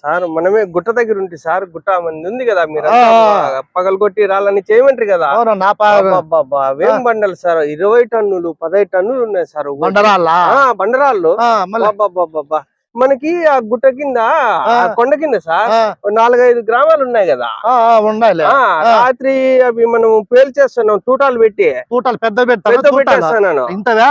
Sir మనమే గుట్ట దగ్గర ఉంటే సార్ గుట్ట మంది ఉంది కదా మీరు. పగలగొట్టి రాళ్ళని చేయమంటారు కదా అవేం బండలు సార్ ఇరవై టన్నులు పదహైదు టన్నులు ఉన్నాయి సార్. బండరాళ్ళ బండరాళ్ళు. మనకి ఆ గుట్ట కింద కొండ కింద సార్ నాలుగైదు గ్రామాలు ఉన్నాయి కదా. ఉండాలి రాత్రి అవి మనం పేల్చేస్తున్నాం తూటాలు పెట్టి. తూటాలు పెద్ద పెద్ద పెట్టేస్తున్నాను. ఇంతవా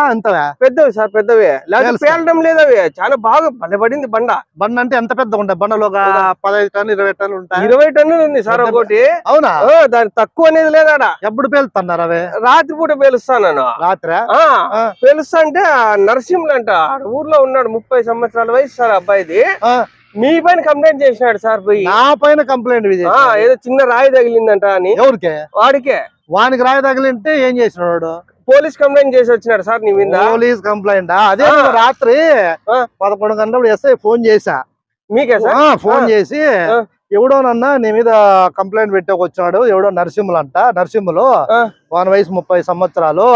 పెద్దవి సార్ పెద్దవి. పేలుస్తా. పేలడం లేదు అవి. చాలా బాగా పడబడింది బండ. బండ అంటే ఎంత పెద్ద ఉంటాయి? బండలు ఒక పదహైదు టన్ను ఇరవై టన్నులు ఉంటాయి? ఇరవై టన్నులు ఉంది సార్ ఒకటి. అవునా? దాని తక్కువ అనేది లేదాడ? ఎప్పుడు పేలుతున్నారు అవి? రాత్రి? పూట పేలుస్తాను రాత్రి. పేలుస్తా అంటే నరసింహులు అంట. ఊర్లో ఉన్నాడు ముప్పై సంవత్సరాల వయసు. సార్ అబ్బాయిది. మీ పైన కంప్లైంట్ చేసినాడు సార్ పోయి. నా పైన కంప్లైంట్ ఏదో చిన్న రాయి తగిలిందంట అని. ఎవరికి? వాడికే. వానికి రాయి తగిలింటే ఏం చేసినాడు పోలీస్ కంప్లైంట్ చేసి వచ్చినాడు సార్ నీ మీద. Police complaint? అదే రాత్రి. పదకొండు గంటలప్పుడు ఎస్ఐ ఫోన్ చేశా. మీకే సార్? ఫోన్. చేసి ఆ. ఎవడోనన్నా నీ మీద కంప్లైంట్ పెట్టేకి వచ్చాడు. ఎవడో నరసింహులు అంట. నరసింహులు. వాని వయసు ముప్పై సంవత్సరాలు.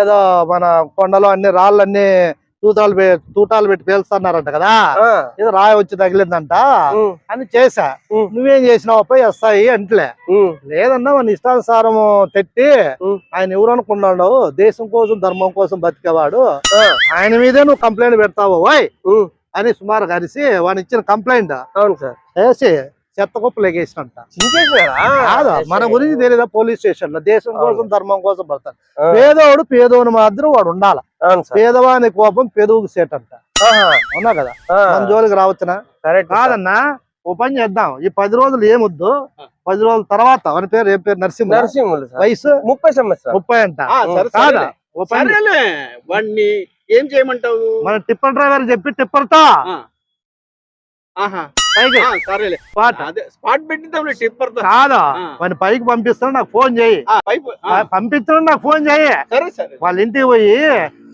ఏదో మన కొండలో అన్ని రాళ్ళన్నీ తూటాలు పె- తూటాలు పెట్టి పేలుస్తున్నారంట కదా? ఏదో రాయి వచ్చి తగిలిందంట. అని చేశా. ఉమ్. నువ్వేం చేసినావు? పోయి వస్తాయి అంటలే. లేదన్నా మన ఇష్టానుసారం తెట్టి. ఆయన ఎవరు అనుకున్నాడు దేశం కోసం ధర్మం కోసం బతికేవాడు. ఆయన మీదే నువ్వు కంప్లైంట్ పెడతావు ఉమ్, అని సుమారు కలిసి వాని ఇచ్చిన కంప్లైంట్. అవును సార్. వేసి చెత్త కుప్పలు ఎగేసినంట? కాదు మన గురించి తెలియదా పోలీస్ స్టేషన్లో దేశం కోసం. ధర్మం కోసం పడతాడు పేదోడు పేదోని మాత్రం వాడు ఉండాల. పేదవాని కోపం పెదవుకు సేట్ అంట ఆహా, అవునా కదా? మన జోలికి రావచ్చునా. కాదన్నా ఓ పని చేద్దాం. ఈ పది రోజులు ఏమొద్దు? పది రోజుల తర్వాత వాని పేరు ఏం పేరు? నరసింహ నరసింహులు సార్. వయసు? ముప్పై సంవత్సరాలు. ముప్పై అంట. కాదా. ఓ పని వాడిని ఏం చేయమంటావు? మన టిప్పర్ డ్రైవర్ చెప్పి టిప్పర్తో. ఆహా. సరేలే. స్పాట్. అదే స్పాట్ పెట్టిద్దాం టిప్పర్తో కాదా? ఆ. వాని పైకి పంపిస్తాను నాకు ఫోన్ చేయి. ఆ, పైపు ఆ, పంపించడం నాకు ఫోన్ చేయి. సరే సరే. వాళ్ళ ఇంటికి పోయి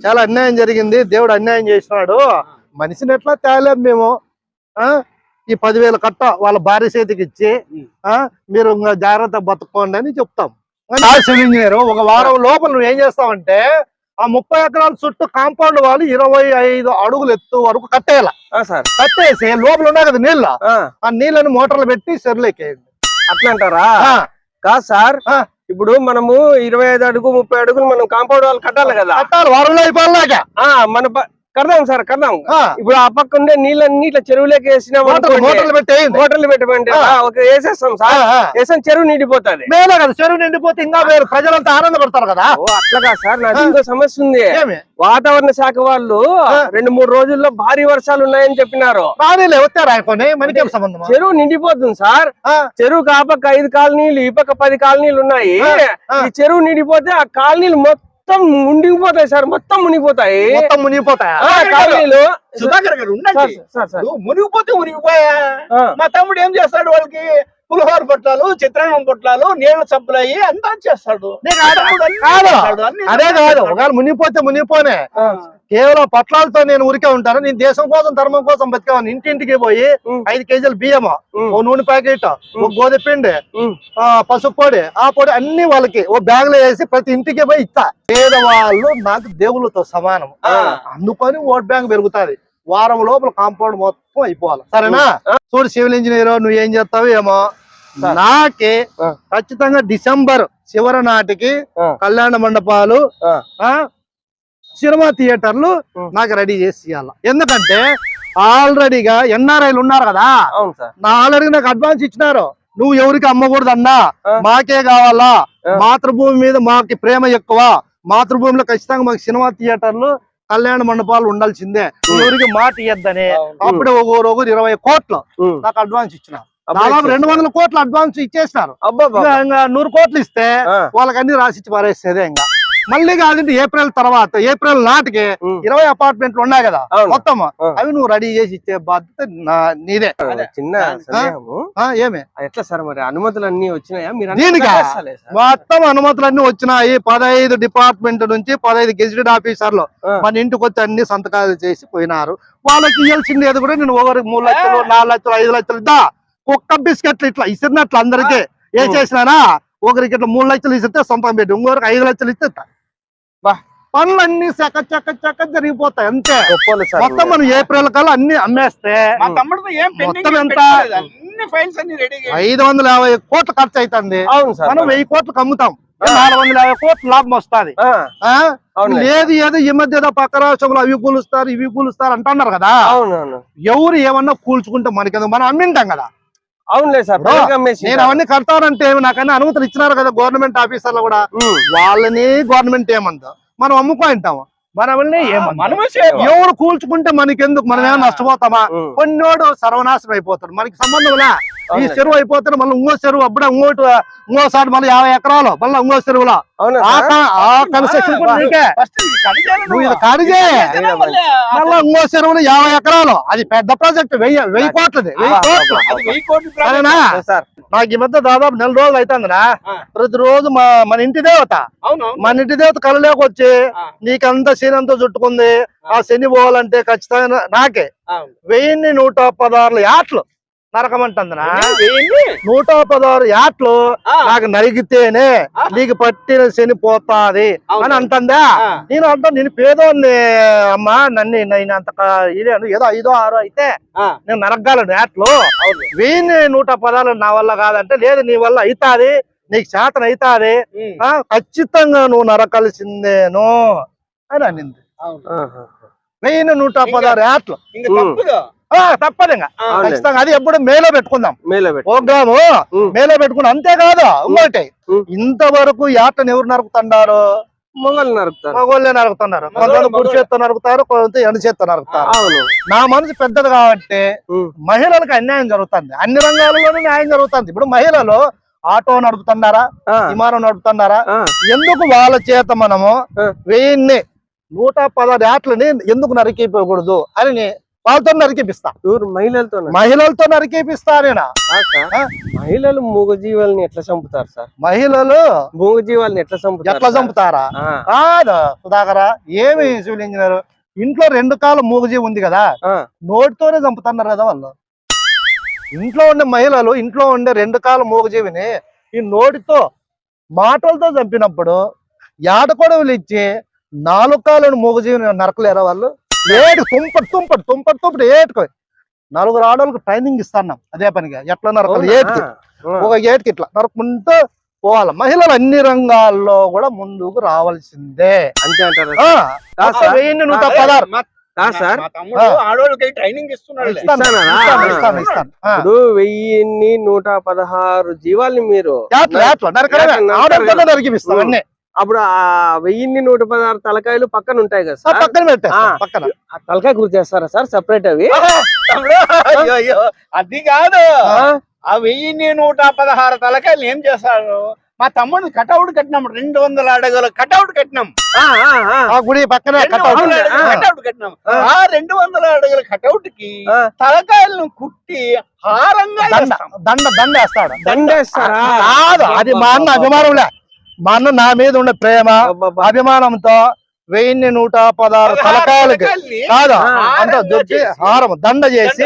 చాలా అన్యాయం జరిగింది దేవుడు అన్యాయం చేసినాడు. మనిషిని ఎట్లా తేలేం మేము? ఆ? ఈ పదివేల కట్ట వాళ్ళ భార్య చేతికి ఇచ్చి. ఆ? మీరు ఇంకా జాగ్రత్త బతుకోండి అని చెప్తాం. సివిల్ ఇంజనీర్ ఒక వారం లోపల నువ్వు ఏం చేస్తావంటే ఆ ముప్పై ఎకరాల చుట్టూ కాంపౌండ్ వాళ్ళు ఇరవై ఐదు అడుగులు ఎత్తు వరకు కట్టేయాల. ఆ, సార్. కట్టేసి లోపల ఉన్నాయి కదా నీళ్ళు? ఆ, ఆ నీళ్ళని మోటార్లు పెట్టి సెర్లేకేయండి అట్లా అంటారా కాదు సార్. ఇప్పుడు మనము ఇరవై ఐదు అడుగు ముప్పై అడుగులు మనం కాంపౌండ్ వాళ్ళు కట్టాలి కదా. కట్టాలి వారంలో ఆ మన కడదాం సార్ కడదాం. ఇప్పుడు ఆ పక్క ఉండే నీళ్ళన్ని ఇట్లా చెరువులోకి వేసినాం మోటార్లు అనుకోండి. మోటార్లు పెట్టమంటే వేసేస్తాం సార్. వేసాం చెరువు నిండిపోతుంది. మేలే కదా చెరువు నిండిపోతే ఇంకా వేరు. ప్రజలంతా ఆనందపడతారు కదా. ఓ అట్లా కాదు సార్ నాకు ఇంకో సమస్య ఉంది. వాతావరణ శాఖ వాళ్ళు. రెండు మూడు రోజుల్లో భారీ వర్షాలు ఉన్నాయని చెప్పినారు. మనకేం సంబంధం? చెరువు నిండిపోతుంది సార్. చెరువుకి ఆ పక్క ఐదు కాలనీలు ఈ పక్క పది కాలనీలు ఉన్నాయి. ఈ చెరువు నిండిపోతే ఆ కాలనీలు మొత్తం మునిగిపోతాయి సార్ మొత్తం మునిగిపోతాయి. మొత్తం మునిగిపోతాయా? కాలనీలు సుధాకర్ గారు ఉండండి. మునిగిపోతే మునిగిపోయా? మా తమ్ముడు ఏం చేస్తాడు వాళ్ళకి? పులిహోర పొట్లాలు చిత్రాన్నం పొట్లాలు నీళ్ళ సప్లై అంతా చేస్తాడు. అదే కాదు. ఒకవేళ మునిగిపోతే మునిగిపోనే. కేవలం పట్లాలతో నేను ఊరికే ఉంటాను. నేను దేశం కోసం ధర్మం కోసం బతికాను ఇంటింటికి పోయి. ఐదు కేజీలు బియ్యం ఓ నూనె ప్యాకెట్ ఓ గోధుమ పిండి పసుపు పొడి ఆ పొడి అన్ని వాళ్ళకి ఓ బ్యాగ్లో వేసి ప్రతి ఇంటికి పోయి ఇస్తా. పేదవాళ్ళు నాకు దేవుళ్ళతో సమానం. అందుకని ఓట్ బ్యాంక్ పెరుగుతాది. వారం లోపల కాంపౌండ్ మొత్తం అయిపోవాలి. సరేనా? చూడు సివిల్ ఇంజనీర్ నువ్వు ఏం చేస్తావు ఏమో. నాకే. ఖచ్చితంగా డిసెంబర్ చివరి నాటికి. కళ్యాణ మండపాలు సినిమా థియేటర్లు. నాకు రెడీ చేసి ఇవ్వాలి ఎందుకంటే ఆల్రెడీగా ఎన్ఆర్ఐలు ఉన్నారు కదా. నా ఆల్రెడీ నాకు అడ్వాన్స్ ఇచ్చినారు. నువ్వు ఎవరికి అమ్మకూడదు అన్నా ఆ. మాకే కావాలా. మాతృభూమి మీద మాకి ప్రేమ ఎక్కువ. మాతృభూమిలో ఖచ్చితంగా మాకు సినిమా థియేటర్లు కళ్యాణ మండపాలు ఉండాల్సిందే. ఎవరికి మాట ఇయ్యద్దని. అప్పుడే ఒకరు ఒకరు ఇరవై కోట్లు. నాకు అడ్వాన్స్ అప్పుడే దాదాపు. రెండు వందల కోట్లు అడ్వాన్స్ ఇంకా నూరు కోట్లు ఇస్తే ఆ, వాళ్ళకి అన్ని రాసిచ్చి పారేసేదే ఇంకా. మళ్ళీ కాదంటే ఏప్రిల్ తర్వాత ఏప్రిల్ నాటికి. ఇరవై అపార్ట్మెంట్లు ఉన్నాయి కదా. మొత్తం. అవి నువ్వు రెడీ చేసి ఇచ్చే బాధ్యత నా- నీదే. చిన్న ఏమి? ఎట్లా సార్ మరి? అనుమతులు అన్ని వచ్చినాయా అన్ని. మొత్తం అనుమతులన్నీ వచ్చినాయి. పదహైదు డిపార్ట్మెంట్ నుంచి పదహైదు గెజిటెడ్ ఆఫీసర్లు. మన ఇంటికి వచ్చి అన్ని సంతకాలు చేసి పోయినారు. వాళ్ళకి ఇవ్వాల్సింది ఏది కూడా నేను ఒకరికి మూడు లక్షలు నాలుగు లక్షలు ఐదు లక్షలు ఇద్దా? కుక్క బిస్కెట్లు ఇట్లా ఇసిరినట్లు అందరికి. వేసేసినానా ఒకరికి ఇట్లా మూడు లక్షలు ఇస్తే సంతకం పెట్టి ఇంకొకరికి ఐదు లక్షలు ఇస్తే ఇస్తా. పనులన్నీ చక్క చక్క చక్క జరిగిపోతాయి అంతే. మొత్తం మనం ఏప్రిల్ కల్లా అన్ని అమ్మేస్తే మొత్తం ఎంత? ఐదు వందల యాభై కోట్లు ఖర్చు అవుతుంది మనం వెయ్యి కోట్లకు అమ్ముతాం నాలుగు వందల యాభై కోట్లు లాభం వస్తుంది. లేదు ఏదో ఈ మధ్య ఏదో పక్క రాష్ట్రంలో అవి కూలుస్తారు ఇవి కూలుస్తారు అంటున్నారు కదా. ఎవరు ఏమన్నా కూల్చుకుంటే మనకి మనం అమ్మింటాం కదా. అవునులే సార్ నేను అవన్నీ కడతానంటే నాకన్నా అనుమతులు ఇచ్చినారు కదా గవర్నమెంట్ ఆఫీసర్లు కూడా. వాళ్ళని గవర్నమెంట్ ఏమందో. మనం అమ్ముకుంటాము మనల్ని ఎవరు కూల్చుకుంటే మనకెందుకు? మనం ఏమైనా నష్టపోతామా. కొన్నోడు సర్వనాశనం అయిపోతాడు. మనకి సంబంధం లే ఈ. చెరువు అయిపోతే మళ్ళీ ఇంకో చెరువు అప్పుడే ఇంకోటి ఇంకోసారి మళ్ళీ యాభై ఎకరాలు మళ్ళీ ఇంకో చెరువులో. ఆ కన్స్ట్రక్షన్ మళ్ళీ ఇంకో చెరువులు యాభై ఎకరాలు. అది పెద్ద ప్రాజెక్ట్ వెయ్యి వెయ్యి కోట్లది. సరేనా? నాకు ఈ మధ్య దాదాపు నెల రోజులు అవుతుందిరా ఆ. ప్రతిరోజు మా మన ఇంటి దేవత. అవును మన ఇంటి దేవత కళ్ళలోకి వచ్చి ఆ. నీకంత శని అంతా చుట్టుకుంది. ఆ శని పోవాలంటే ఖచ్చితంగా నాకే. అవును. వెయ్యిన్ని నూట పదహారు యాట్లు. నరకమంటుందినా? వెయ్యిన్ని? నూట పదహారు యాట్లు నాకు నరిగితేనే. నీకు పట్టిన శని పోతాది. అవును. అని అంటుందా. నేను అంటా నేను పేదోన్ని అమ్మా నన్ను నేను అంత ఇదేను ఏదో ఐదో ఆరో అయితే నేను నరకగలను యాట్లు. వెయ్యి నూట పదాలు నా వల్ల కాదంటే లేదు నీ వల్ల అవుతాది నీకు చేతన అవుతాది ఖచ్చితంగా నువ్వు నరకాల్సిందేను అని అనింది. వెయ్యి నూట పదహారు యాట్లు. తప్పదు ఇంకా. ఖచ్చితంగా. అది ఎప్పుడు మేలో పెట్టుకుందాం. మేలో పెట్టు ప్రోగ్రాము. మేలో పెట్టుకుని అంతేకాదు ఇంకోటి. ఇంతవరకు యాటను ఎవరు నరుకుతున్నారు మొగలు నరుకుతారు. మగోళ్ళే నరుకుతున్నారు. కొంతమంది చేత్తో నరుకుతారు కొంత ఎడ చేత్తో నరుకుతారు. అవును. నా మనసు పెద్దది కాబట్టి. మహిళలకు అన్యాయం జరుగుతుంది. అన్ని రంగాల్లోనూ న్యాయం జరుగుతుంది. ఇప్పుడు మహిళలు ఆటో నడుపుతున్నారా? విమానం నడుపుతున్నారా? ఎందుకు వాళ్ళ చేత మనము ఆ. వెయ్యిన్ని నూట పదహారు యాట్లని ఎందుకు నరికిపోకూడదు అని వాళ్ళతో నరికిపిస్తా. ఎవరు మహిళలతో మహిళలతో నరికిపిస్తా నేను? ఆ? మహిళలు మూగజీవాలని ఎట్లా చంపుతారు సార్? మహిళలు మూగజీవాలని ఎట్లా చంపుతారు ఎట్లా? చంపుతారా? కాదు సుధాకరా ఏమి సివిల్ ఇంజనీర్? ఇంట్లో రెండు కాళ్ళ మూగజీవి ఉంది కదా నోటితోనే చంపుతున్నారు కదా వాళ్ళు. ఇంట్లో ఉండే మహిళలు ఇంట్లో ఉండే రెండు కాళ్ళ మూగజీవిని ఈ నోటితో మాటలతో చంపినప్పుడు యాడకొడవలు ఇచ్చి నాలుగు కాళ్ళను మూగజీవిని నరకలేరా వాళ్ళు? ఏడు తుంపటి తుంపటి తుంపటి తుంపటి ఏటుకో. నలుగురు ఆడవాళ్ళకి ట్రైనింగ్ ఇస్తున్నాం అదే పనిగా. ఎట్లా నరకాలి? ఏటికి. ఒక ఏటికి ఇట్లా నరుకుంటూ పోవాలి. మహిళలు అన్ని రంగాల్లో కూడా ముందుకు రావాల్సిందే. అంతే అంటారు. వెయ్యిన్ని నూట పదహారు. Sir training. ఇప్పుడు వెయ్యిన్ని నూట పదహారు జీవాల్ని మీరు అప్పుడు ఆ వెయ్యిన్ని నూట పదహారు తలకాయలు పక్కన ఉంటాయి కదా సార్ పక్కన. పక్కన ఆ తలకాయ గుర్తు చేస్తారా సార్ సెపరేట్ అవి తమ్ముడు, అయ్యో, అయ్యో, అది కాదు ఆ? ఆ వెయ్యి నూట పదహారు తలకాయలు ఏం చేశారు మా తమ్ముడు కటౌట్ కట్టినాం రెండు వందల అడగల కటౌట్ కట్టినాం ఆ, గుడి పక్కనే రెండు కట్అవుట్ వందల ఉంది. అడుగుల ఆ. కటౌట్ కట్టినాం ఆ. రెండు వందల అడుగుల కటౌట్కి. తలకాయలను కుట్టి హారంగా దండ. దండ దండ వేస్తాడు దండేస్తారా కాదు అది మా అన్న అభిమానంలే మా అన్న నా మీద ఉండే ప్రేమ. అభిమానంతో వెయ్యిన్ని నూట పదహారు తలకాయలకి కాదు అంత దొరికి. హారం దండ చేసి.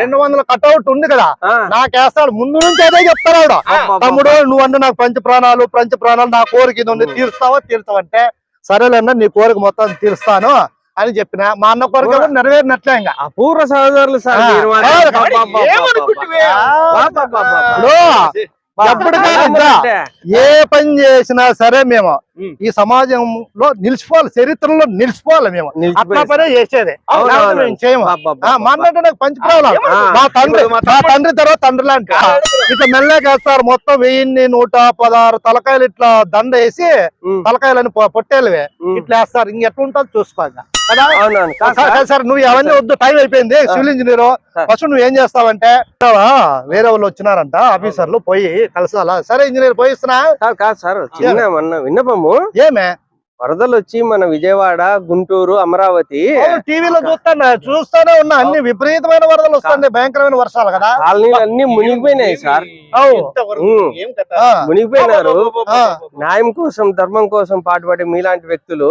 రెండు వందల కటౌట్ ఉంది కదా. నాకేస్తాడు ముందు నుంచి అదే ఆవిడ. అబ్బబ్బా. తమ్ముడు నువ్వు అంటే నాకు పంచ ప్రాణాలు పంచ ప్రాణాలు నా కోరిక ఇది ఉంది తీరుస్తావా తీరుస్తావంటే సరేలేన్నా నీ కోరిక మొత్తం తీరుస్తాను అని చెప్పిన. మా అన్న కోరిక నెరవేరినట్లే ఇంకా. అపూర్వ సహోదరులు సార్ మాత్రం. కాదు, ఏ పని చేసినా సరే మేము. ఈ సమాజంలో నిలిచిపోవాలి చరిత్రలో నిలిచిపోవాలి మేము. అట్లా పనే చేసేది. చేయము. మా అన్న అంటే నాకు పంచి ప్రాణాలు ఆ. మా తండ్రి మా తండ్రి తర్వాత తండ్రి లాంటి ఇట్లా మెల్లకేస్తారు మొత్తం వెయ్యిన్ని నూట పదహారు తలకాయలు ఇట్లా దండ వేసి. తలకాయలని పొట్టేలువే. ఇట్లా వేస్తారు. ఇంకెట్లా ఉంటుంది చూసుకోవాలి సార్, నువ్వు అవన్నీ వద్దు టైం అయిపోయింది. Civil engineer. ఫస్ట్ నువ్వు ఏం చేస్తావంటే వేరే వాళ్ళు వచ్చినారంట ఆఫీసర్లు పోయి కలసాలా సరే ఇంజనీర్ పోయిస్తున్నా కాదు కాదు సార్ చిన్న మన విన్నపము ఏమే? వరదలు వచ్చి మన విజయవాడ గుంటూరు అమరావతి. టీవీలో చూస్తాను చూస్తానే ఉన్నా. అన్ని విపరీతమైన వరదలు వస్తాయి భయంకరమైన వర్షాలు కదా. కాలనీలు అన్ని మునిగిపోయినాయి సార్. మునిగిపోయినారు. న్యాయం కోసం ధర్మం కోసం పాటుపడే మీలాంటి వ్యక్తులు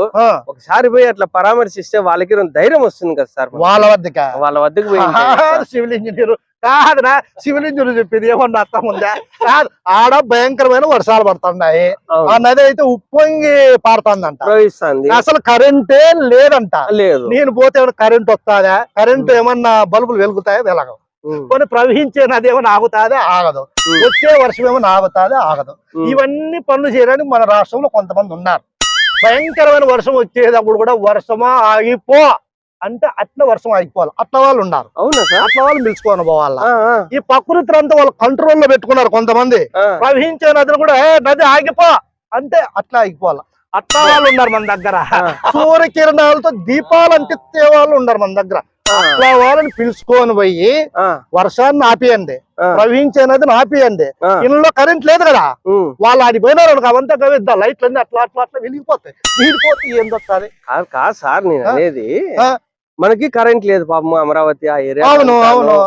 ఒకసారి పోయి అట్లా పరామర్శిస్తే వాళ్ళకి ధైర్యం వస్తుంది కదా సార్ వాళ్ళ వద్దక? వాళ్ళ వద్దకు పోయి. సివిల్ ఇంజనీర్ కాదునా సివిల్ ఇంజనీర్ చెప్పింది ఏమన్నా అర్థం ఉందా? కాదు ఆడ భయంకరమైన వర్షాలు పడుతున్నాయి. ఆ. నది అయితే ఉప్పొంగి పారుతుందంట. అసలు కరెంటే లేదంట. లేదు. నేను పోతే ఏమైనా కరెంట్ వస్తాదా? కరెంట్ ఏమన్నా బల్బులు వెలుగుతాయా? వెలగవు. కొన్ని ప్రవహించే నది ఏమైనా ఆగుతాదా? ఆగదు. వచ్చే వర్షం ఏమైనా ఆగుతాదా? ఆగదు. ఇవన్నీ పనులు చేయడానికి మన రాష్ట్రంలో కొంతమంది ఉన్నారు. భయంకరమైన వర్షం వచ్చేటప్పుడు కూడా వర్షమా ఆగిపో. అంటే అట్లా వర్షం ఆగిపోవాలి. అట్లా వాళ్ళు ఉన్నారు. అవునా సార్? అట్లా వాళ్ళు పిలుచుకొని పోవాలా ఈ ప్రకృతి అంతా వాళ్ళు కంట్రోల్లో పెట్టుకున్నారు కొంతమంది. ప్రవహించే నదులు కూడా "ఏ, నది ఆగిపో! అంటే అట్లా ఆగిపోవాలి. అట్లా వాళ్ళు ఉన్నారు మన దగ్గర. సూర్యకిరణాలతో దీపాలు అంటిస్తే వాళ్ళు ఉన్నారు మన దగ్గర. వాళ్ళని పిలుచుకొని పోయి వర్షాన్ని ఆపియండి. ఆ, ప్రవహించే నదిని ఆపియండి. ఇళ్ళలో కరెంట్ లేదు కదా. వాళ్ళు ఆడి పోయినారు అవంతా కవిద్దా లైట్లు అన్ని అట్లా అట్లా అట్లా వెలిగిపోతాయి. వీడిపోతే ఏం దొరుకుతుంది కాదు సార్ నేను? అనేది. మనకి కరెంట్ లేదు పాపం అమరావతి ఆ ఏరియా అవును అవును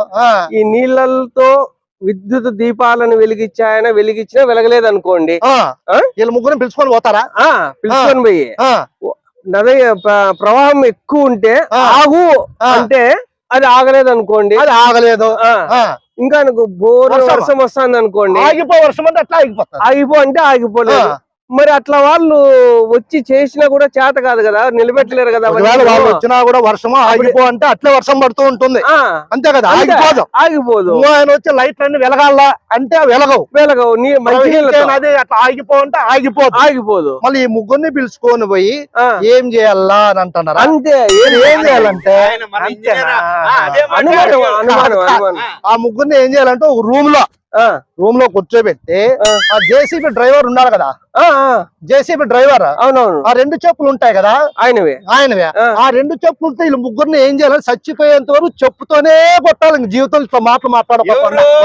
ఈ నీళ్ళతో విద్యుత్ దీపాలను వెలిగించాయన వెలిగించినా వెలగలేదు అనుకోండి? వీళ్ళు ముగ్గురు పిలుచుకొని పోతారా? పిలుచుకొని పోయి. నది ప్ర- ప్రవాహం ఎక్కువ ఉంటే. ఆగు. అంటే అది ఆగలేదు అనుకోండి అది ఆగలేదు ఇంకా బోర్? వర్షం వస్తుంది అనుకోండి ఆగిపో వర్షం అంటే అట్లా ఆగిపోతుంది ఆగిపో అంటే ఆగిపోలేదు. మరి అట్లా వాళ్ళు వచ్చి చేసినా కూడా చేత కాదు కదా నిలబెట్టలేరు కదా. వాళ్ళు వచ్చినా కూడా వర్షము ఆగిపో అంటే అట్లా వర్షం పడుతూ ఉంటుంది. అంతే కదా. ఆగిపోదు. ఆగిపోదు. ఆయన వచ్చి లైట్లు అన్ని వెలగాల అంటే వెలగవు. వెలగవు నీ నది అట్లా ఆగిపో అంటే ఆగిపోదు. ఆగిపోదు. మళ్ళీ ఈ ముగ్గురిని పిలుచుకొని పోయి ఏం చేయాలా అని అంటున్నారా? అంతే ఏం ఏం చేయాలంటే. ఆ, అదే ముగ్గురిని ఏం చేయాలంటే ఒక రూమ్లో రూమ్లో కూర్చోబెట్టి ఆ. జేసీబీ డ్రైవర్ ఉన్నారు కదా? JCB driver. అవునవును. ఆ రెండు చెప్పులు ఉంటాయి కదా? ఆయనవే. ఆయనవే. ఆ. రెండు చెప్పులతో వీళ్ళు ముగ్గురిని ఏం చేయాలి చచ్చిపోయేంత వరకు చెప్పుతోనే కొట్టాలి జీవితంలో. మాటలు మాట్లాడకుండా ఎవరు?